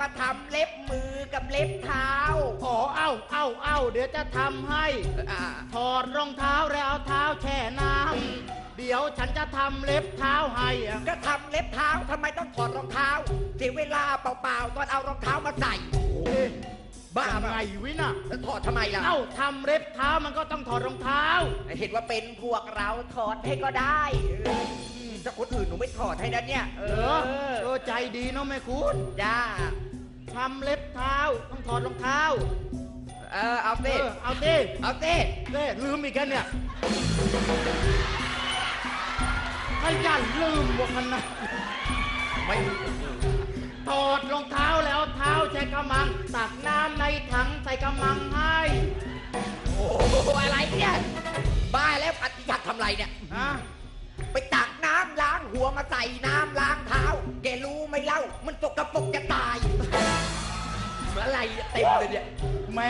มาทำเล็บมือกับเล็บเท้า อ๋อเอ้าเอ้าเอ้าเดี๋ยวจะทำให้อ่า ถอดรองเท้าแล้วเอาเท้าแช่น้ำเดี๋ยวฉันจะทำเล็บเท้าให้อะก็ทำเล็บเท้าทำไมต้องถอดรองเท้าเสียเวลาเปล่าๆตอนเอารองเท้ามาใส่ เอ๊ะบ้ายังปะไงวิน่ะแล้วถอดทำไมล่ะเอ้าทำเล็บเท้ามันก็ต้องถอดรองเท้า เห็นว่าเป็นพวกเราถอดให้ก็ได้เออ ถ้าคนอื่นหนูไม่ถอดให้นะเนี่ย เอเอออเออใจดีเนาะแม่คุณจ้าทำเล็บเท้าต้องถอดรองเท้าเออเอาเอสิอเอาดิเอาสิเด้ลืมอีกแล้วเนี่ยขยันลืมพวกมันนะไม่ ถอดรองเท้าแล้วเท้าใช้กำมัง ตักน้ำในถังใส่กำมังให้โอ้โหอะไรเนี่ย บ้าแล้วอัดอยากทำอะไรเนี่ยฮะไปตักน้ำล้าง หัวมาใส่น้ำล้างเท้า แกรู้ไหมเล่า มันตกกระปรกจะตายอะไรเนี่ยเต็มเลยเนี่ย แหม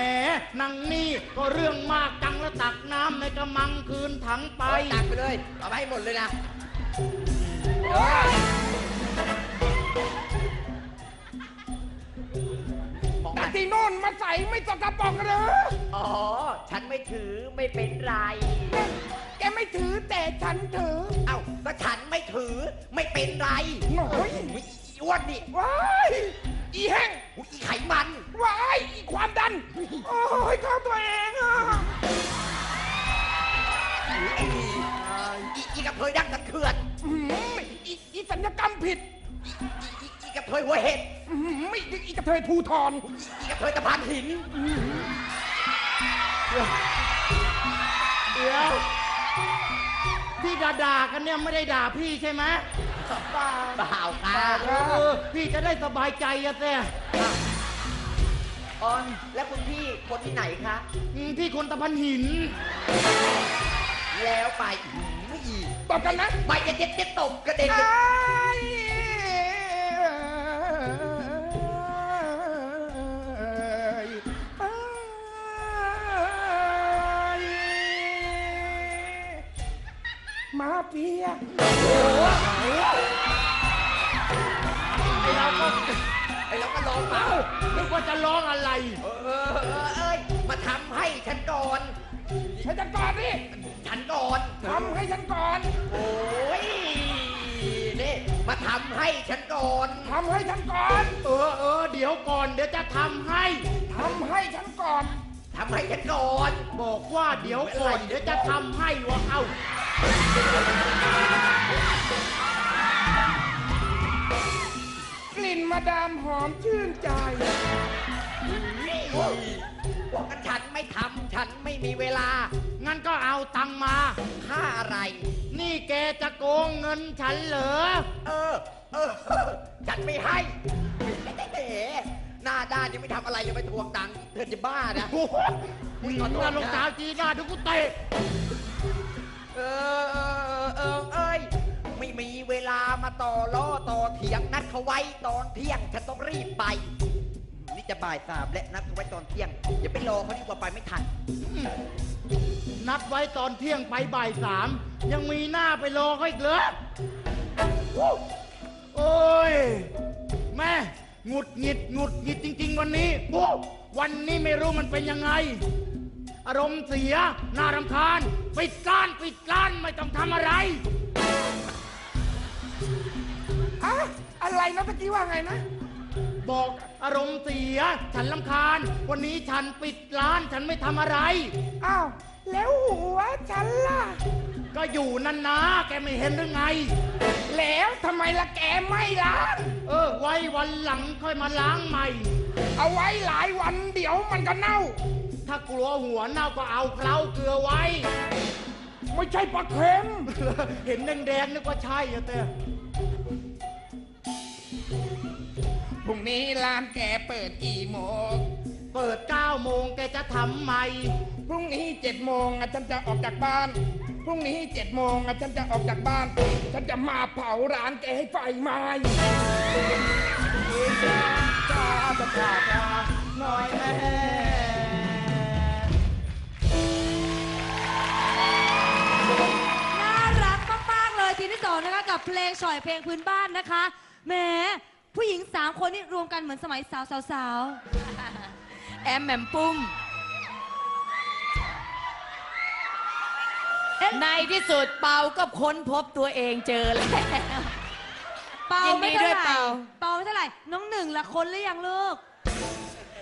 นางนี่ก็เรื่องมากจังแล้วตักน้ำในกำมังคืนถังไปไป ตักไปเลยเอาไปให้หมดเลยนะเออมองแต่มาที่โน่นมาใส่ไม่สกปรกเหรออ๋อ ฉันไม่ถือไม่เป็นไรแก ไม่ถือแต่ฉันถือ เอ้าก็ฉันไม่ถือไม่เป็นไรโอ้ย อุ๊ยอีอ้วนนี่ว้ายอีแห้งอุ๊ยอีไขมันว้ายอีความดัน โอ้ยเข้าตัวเองอะอีอีอีกระเทยดังตะเถื่อนอื้อหืออีอีสัญญกรรมผิดอีอีอีกระเทยหัวเห็ดอื้อหือไม่อีกระเทยภูทรอีกระเทยตะพานหิน เดี๋ยว ที่ด่าๆกันเนี่ยไม่ได้ด่าพี่ใช่ไหมเปล่าค่ะเออพี่จะได้สบายใจอะแต่ออนแล้วคุณพี่คนที่ไหนคะ อืมพี่คนตะพันหิน แล้วไปไม่อีตบกันนะไปจะเจ็ดเจ็ดตบกระเด็นอ้าย มาเฟียไอเราก็ไอ้เราก็ร้องเปล่านึกว่าจะร้องอะไร เออเออเออเอ้ยมาทำให้ฉันก่อนให้ฉันก่อนดิฉันก่อนทำให้ฉันก่อน โอ้ยนี่มาทำให้ฉันก่อนทำให้ฉันก่อน เออเออเดี๋ยวก่อนเดี๋ยวจะทำให้ทำให้ฉันก่อน ทำให้ฉันก่อนบอกว่าเดี๋ยวก่อนเดี๋ยวจะทำให้วะเอ้ากลิ่นมาดามหอมชื่นใจ บอกกันฉันไม่ทำฉันไม่มีเวลา งั้นก็เอาตังมา ค่าอะไร นี่แกจะโกงเงินฉันเหรอ เออ เออ ฉันไม่ให้ หน้าด้านยังไม่ทำอะไรยังไม่ทวงตังค์เธอจะบ้านะโอ้โหมึงหน้ารองเท้าจีหน้าทุกกูเตะเออเออเออเอ้ยไม่มีเวลามาต่อล้อต่อเถียงนัดเขาไว้ตอนเที่ยงฉันต้องรีบไป นี่จะบ่ายสามและนัดเขาไว้ตอนเที่ยงอย่าไปรอเขาดีกว่าไปไม่ทัน นัดไว้ตอนเที่ยงไปบ่ายสามยังมีหน้าไปรอเขาอีกเหรอโอ้ย แม่ หงุดหงิดหงุดหงิดจริง ๆ วันนี้โอ้วันนี้ไม่รู้มันเป็นยังไง อารมณ์เสียน่ารำคาญปิดร้านปิดร้านไม่ต้องทำอะไรอะอะไรนะตะกี้ว่าไงนะ บอกอารมณ์เสีย ฉันลำคาญ วันนี้ฉันปิดร้านฉันไม่ทำอะไร อ้าว แล้วหัวฉันล่ะ ก็อยู่นั่นนะแกไม่เห็นหรือไง แล้วทำไมละแกไม่ล้าง เออ ไว้วันหลังค่อยมาล้างใหม่ เอาไว้หลายวันเดี๋ยวมันก็เน่า ถ้ากลัวหัวเน่าก็เอาเคล้าเกลือไว้ ไม่ใช่ปลาเค็ม เห็นแดงๆนึกว่าใช่อะแต่พรุ่งนี้ร้านแกเปิดกี่โมง เปิด9โมงแกจะทำใหม่ พรุ่งนี้เจ็ดโมงอะฉันจะออกจากบ้าน พรุ่งนี้เจ็ดโมงอะฉันจะออกจากบ้าน ฉันจะมาเผาร้านแกให้ไฟไหม้จ้าจ้าจ้าจ้าหน่อยแม่น่ารักมากๆเลยทีมที่สองนะคะกับเพลงฉ่อยเพลงพื้นบ้านนะคะแหมผู้หญิงสามคนนี่รวมกันเหมือนสมัยสาวสาวสาวแอมแหม่มปุ้ม ในที่สุดเปาก็ค้นพบตัวเองเจอแล้ว เปายินดีไม่เท่าด้วยไหร่เปา เปาไม่เท่าไหร่ น้องหนึ่งละคนหรือยังลูก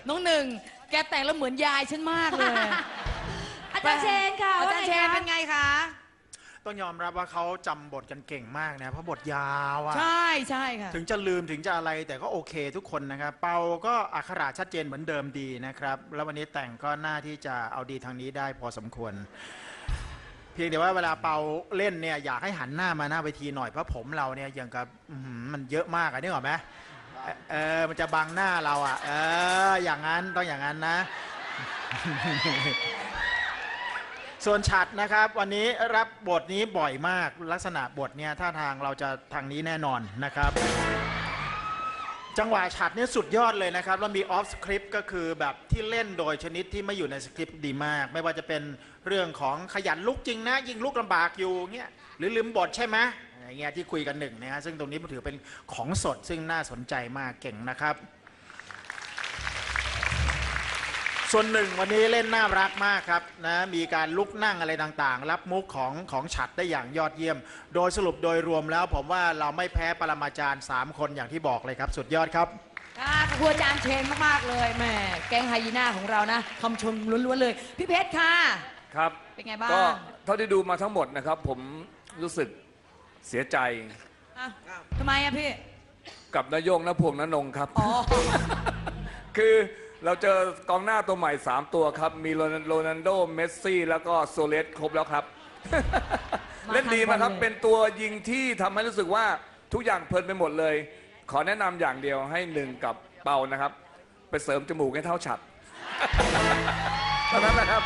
น้องหนึ่ง แกแต่งแล้วเหมือนยายฉันมากเลย อาจารย์เชนค่ะอาว่าจารย์ไงเชนคะเป็นไงคะ ต้องยอมรับว่าเขาจำบทกันเก่งมากนะเพราะบทยาวอะใช่ใช่ค่ะ ถึงจะลืมถึงจะอะไรแต่ก็โอเคทุกคนนะครับ เปาก็อักขระชัดเจนเหมือนเดิมดีนะครับ แล้ววันนี้แต่งก็น่าที่จะเอาดีทางนี้ได้พอสมควร เพียงแต่ว่าเวลาเปาเล่นเนี่ยอยากให้หันหน้ามาหน้าเวทีหน่อยเพราะผมเราเนี่ยอย่างกับมันเยอะมากอะนึกออกไหมเออเออมันจะบังหน้าเราอะเออ อย่างนั้นต้องอย่างนั้นนะ ส่วนฉัดนะครับ วันนี้รับบทนี้บ่อยมากลักษณะบทเนี่ยท่าทางเราจะทางนี้แน่นอนนะครับ จังหวะฉัดนี่สุดยอดเลยนะครับ แล้วมีออฟสคริปต์ก็คือแบบที่เล่นโดยชนิดที่ไม่อยู่ในสคริปต์ดีมาก ไม่ว่าจะเป็นเรื่องของขยันลุกจริงนะ ยิงลุกลำบากอยู่เงี้ยหรือลืมบทใช่ไหมอย่างเงี้ยที่คุยกันหนึ่งนะฮะซึ่งตรงนี้มันถือเป็นของสดซึ่งน่าสนใจมากเก่งนะครับ ส่วนหนึ่งวันนี้เล่นน่ารักมากครับนะมีการลุกนั่งอะไรต่างๆ รับมุกของของฉัดได้อย่างยอดเยี่ยม โดยสรุปโดยรวมแล้วผมว่าเราไม่แพ้ปรมาจารย์ 3 คนอย่างที่บอกเลยครับ สุดยอดครับค่ะขอบคุณอาจารย์เชนมากๆเลยแหมแกงไฮยีน่าของเรานะคำชมล้วนๆเลย พี่เพชรค่ะ ครับเป็นไงบ้าง ก็เท่าที่ดูมาทั้งหมดนะครับ ผมรู้สึกเสียใจอะทำไมอะพี่ กับนายงนพวงนนงครับ อ๋อ คือ เราเจอกองหน้าตัวใหม่ 3 ตัวครับ มีโรนัลโรนัลโด เมสซี่ แล้วก็โซเลสครบแล้วครับมาเล่นดีมากครับทันบอลเลยเป็นตัวยิงที่ทำให้รู้สึกว่าทุกอย่างเพลินไปหมดเลย ขอแนะนำอย่างเดียวให้หนึ่งกับเปานะครับ ไปเสริมจมูกให้เท่าฉัดเท่านั้นแหละครับ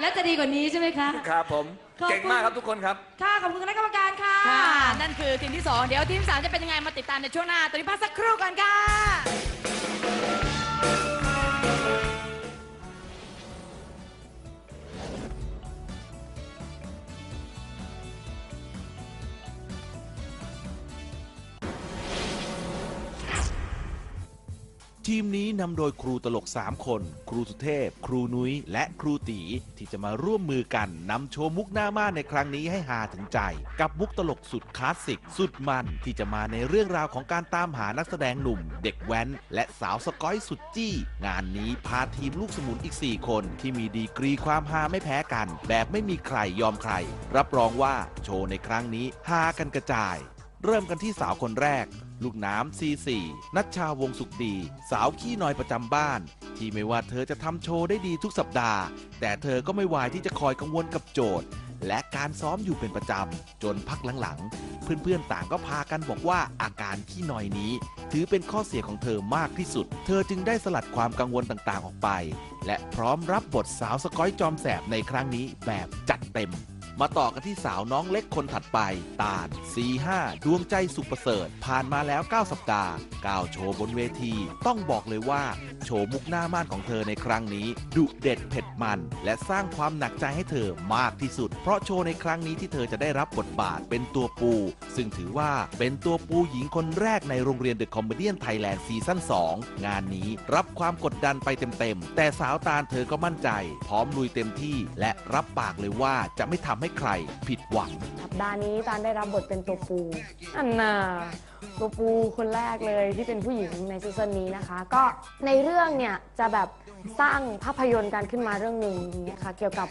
และจะดีกว่านี้ใช่ไหมคะ ครับผม ขอบคุณ เก่งมากครับทุกคนครับ ค่ะขอบคุณคณะกรรมการค่ะ ค่ะนั่นคือทีมที่ 2 เดี๋ยวทีมที่สามจะเป็นยังไงมาติดตามในช่วงหน้าตอนนี้พักสักครู่ก่อนค่ะ ทีมนี้นำโดยครูตลก 3 คน ครูสุเทพ ครูนุ้ย และครูตีที่จะมาร่วมมือกันนำโชว์มุกหน้าม่านในครั้งนี้ให้หาถึงใจ กับมุกตลกสุดคลาสสิก สุดมันที่จะมาในเรื่องราวของการตามหานักแสดงหนุ่ม เด็กแว้น และสาวสกอยสุดจี้ งานนี้พาทีมลูกสมุนอีก 4 คน ที่มีดีกรีความฮาไม่แพ้กัน แบบไม่มีใครยอมใคร รับรองว่าโชว์ในครั้งนี้ฮากันกระจาย เริ่มกันที่สาวคนแรก ลูกน้ำ C4 นัชชาวงสุขดี สาวขี้น้อยประจำบ้าน ที่ไม่ว่าเธอจะทำโชว์ได้ดีทุกสัปดาห์ แต่เธอก็ไม่วายที่จะคอยกังวลกับโจทย์ และการซ้อมอยู่เป็นประจำ จนพักหลังๆ เพื่อนๆต่างก็พากันบอกว่าอาการขี้น้อยนี้ ถือเป็นข้อเสียของเธอมากที่สุด เธอจึงได้สลัดความกังวลต่างๆออกไป และพร้อมรับบทสาวสกอยจอมแสบในครั้งนี้แบบจัดเต็ม มาต่อกันที่สาวน้องเล็กคนถัดไป ตาล C5 ดวงใจสุขประเสริฐ ผ่านมาแล้ว 9 สัปดาห์ก้าวโชว์บนเวที ต้องบอกเลยว่า โชว์มุกหน้าม่านของเธอในครั้งนี้ ดุเด็ดเผ็ด มัน และสร้างความหนักใจให้เธอมากที่สุด เพราะโชว์ในครั้งนี้ที่เธอจะได้รับบทบาทเป็นตัวปู ซึ่งถือว่าเป็นตัวปูหญิงคนแรกในโรงเรียนเดอะคอมเมดี้ไทยแลนด์ซีซั่น2 งานนี้รับความกดดันไปเต็มๆ แต่สาวตาลเธอก็มั่นใจ พร้อมลุยเต็มที่ และรับปากเลยว่าจะไม่ทำให้ใครผิดหวัง สัปดาห์นี้ตานได้รับบทเป็นตัวปูอันน่ะตัวปูคนแรกเลยที่เป็นผู้หญิงในซีซั่นนี้นะคะ ก็ในเรื่องเนี่ยจะแบบ สร้างภาพยนตร์การขึ้นมาเรื่องหนึ่งนี้ค่ะเกี่ยวกับ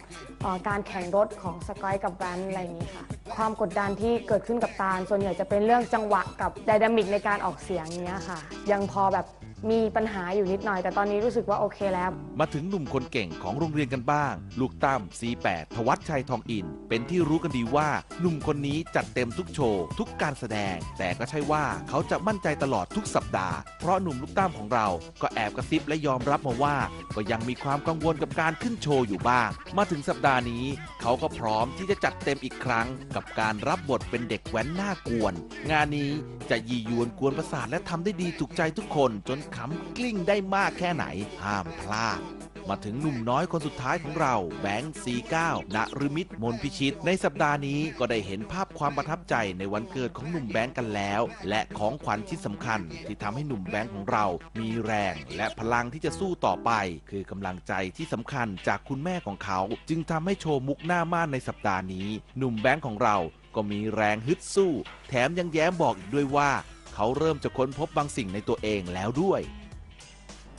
การแข่งรถของสกอยกับแบรนด์อะไรอย่างนี้ค่ะ ความกดดันที่เกิดขึ้นกับตาล ส่วนใหญ่จะเป็นเรื่องจังหวะกับไดนามิกในการออกเสียงเนี้ยค่ะ ยังพอแบบ มีปัญหาอยู่นิดหน่อย แต่ตอนนี้รู้สึกว่าโอเคแล้ว มาถึงหนุ่มคนเก่งของโรงเรียนกันบ้าง ลูกตั้ม C8 ทวัชชัยทองอิน เป็นที่รู้กันดีว่าหนุ่มคนนี้จัดเต็มทุกโชว์ ทุกการแสดง แต่ก็ใช่ว่าเขาจะมั่นใจตลอดทุกสัปดาห์ เพราะหนุ่มลูกตั้มของเรา ก็แอบกระซิบและยอมรับมาว่า ก็ยังมีความกังวลกับการขึ้นโชว์อยู่บ้าง มาถึงสัปดาห์นี้ เขาก็พร้อมที่จะจัดเต็มอีกครั้ง กับการรับบทเป็นเด็กแว้นหน้ากวน งานนี้จะยียวนกวนประสาทและทำได้ดีถูกใจทุกคนจนขำกลิ้งได้มากแค่ไหน ห้ามพลาด มาถึงหนุ่มน้อยคนสุดท้ายของเรา แบงค์สีเก้าณรมิตมนพิชิต ในสัปดาห์นี้ก็ได้เห็นภาพความประทับใจในวันเกิดของหนุ่มแบงค์กันแล้ว และของขวัญที่สำคัญ ที่ทำให้หนุ่มแบงค์ของเรา มีแรง และพลังที่จะสู้ต่อไป คือกำลังใจที่สำคัญจากคุณแม่ของเขา จึงทำให้โชว์มุกหน้าม่านในสัปดาห์นี้ หนุ่มแบงค์ของเราก็มีแรงฮึดสู้ แถมยังแย้มบอกอีกด้วยว่า เขาเริ่มจะค้นพบบางสิ่งในตัวเองแล้วด้วย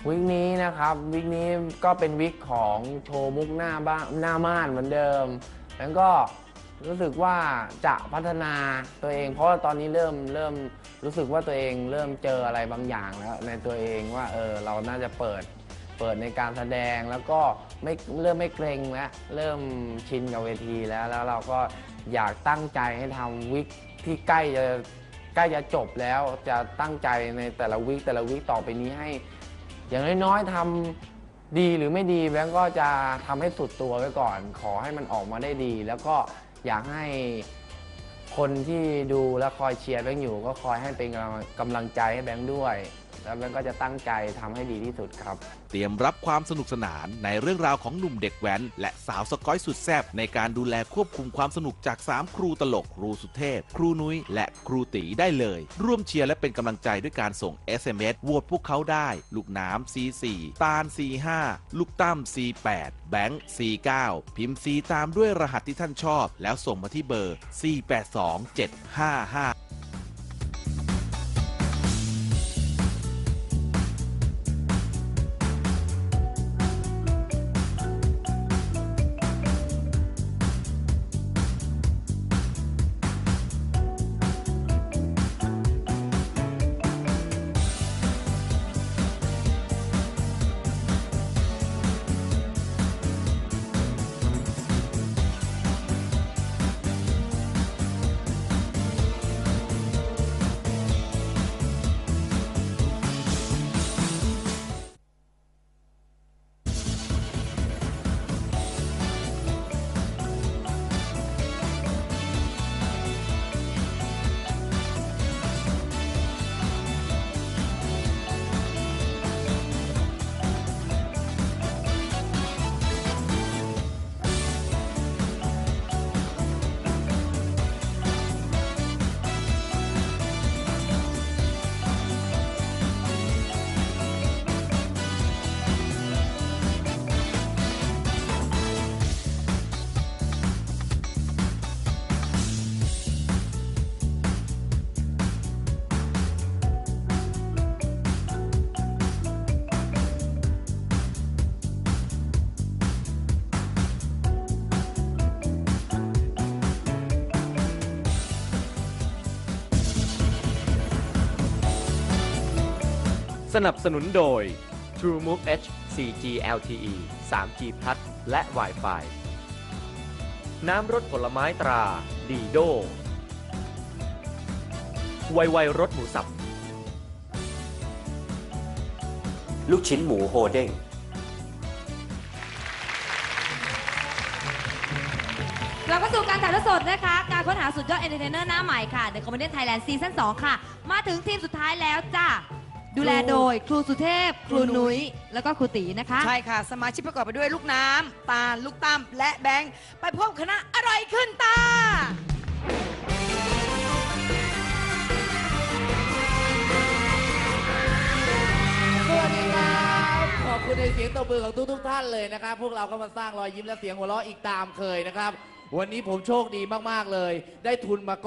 วิกนี้นะครับวิกนี้ก็เป็นวิกของโชว์มุกหน้าบ้านหน้าม่านเหมือนเดิม แล้วก็รู้สึกว่าจะพัฒนาตัวเอง เพราะว่าตอนนี้เริ่มเริ่มรู้สึกว่าตัวเองเริ่มเจออะไรบางอย่างแล้วในตัวเองว่าเออเราน่าจะเปิดเปิดในการแสดงแล้วก็ไม่เริ่มไม่เกรงแล้วเริ่มชินกับเวทีแล้วแล้วเราก็อยากตั้งใจให้ทำวิกที่ใกล้จะ ใกล้จะจบแล้วจะตั้งใจในแต่ละวิคแต่ละวิคต่อไปนี้ให้ อย่างน้อยๆทำดีหรือไม่ดีแบงก์ก็จะทำให้สุดตัวไว้ก่อน ขอให้มันออกมาได้ดี แล้วก็อยากให้คนที่ดูและคอยเชียร์แบงก์อยู่ ก็คอยให้เป็นกำลังกำลังใจให้แบงก์ด้วย แล้วแบงก์ก็จะตั้งใจทำให้ดีที่สุดครับ เตรียมรับความสนุกสนานในเรื่องราวของหนุ่มเด็กแว้น และสาวสกอยสุดแซ่บในการดูแลควบคุมความสนุกจาก 3 ครูตลก ครูสุเทพ ครูนุ้ย และครูตีได้เลย ร่วมเชียร์และเป็นกำลังใจด้วยการส่ง SMS โหวตพวกเขาได้ ลูกน้ำ C4 ตาล C5 ลูกตั้ม C8 แบงค์ C9 พิมพ์ C ตามด้วยรหัสที่ท่านชอบ แล้วส่งมาที่เบอร์ 482 สนับสนุนโดย TrueMove H 4G LTE 3G Plus และ Wi-Fi น้ำรสผลไม้ตราดีโดไวไวรสหมูสับ ลูกชิ้นหมูโฮเด้งเราก็สู่การถ่ายทอดสดนะคะ การค้นหาสุดยอดเอนเตอร์เทนเนอร์หน้าใหม่ค่ะ The Comedian Thailand Season 2 ค่ะ มาถึงทีมสุดท้ายแล้วจ้า ดูแลโดยครูสุเทพ ครูนุ้ย แล้วก็ครูตีนะคะ ใช่ค่ะ สมาชิกประกอบไปด้วยลูกน้ำ ตาล ลูกตั้ม และแบงค์ ไปพบคณะอร่อยขึ้นตา สวัสดีครับขอบคุณในเสียงตบมือของทุกทุกๆท่านเลยนะครับ พวกเราก็มาสร้างรอยยิ้มและเสียงหัวเราะอีกตามเคยนะครับ วันนี้ผมโชคดีมาก ๆ เลย ได้ทุนมา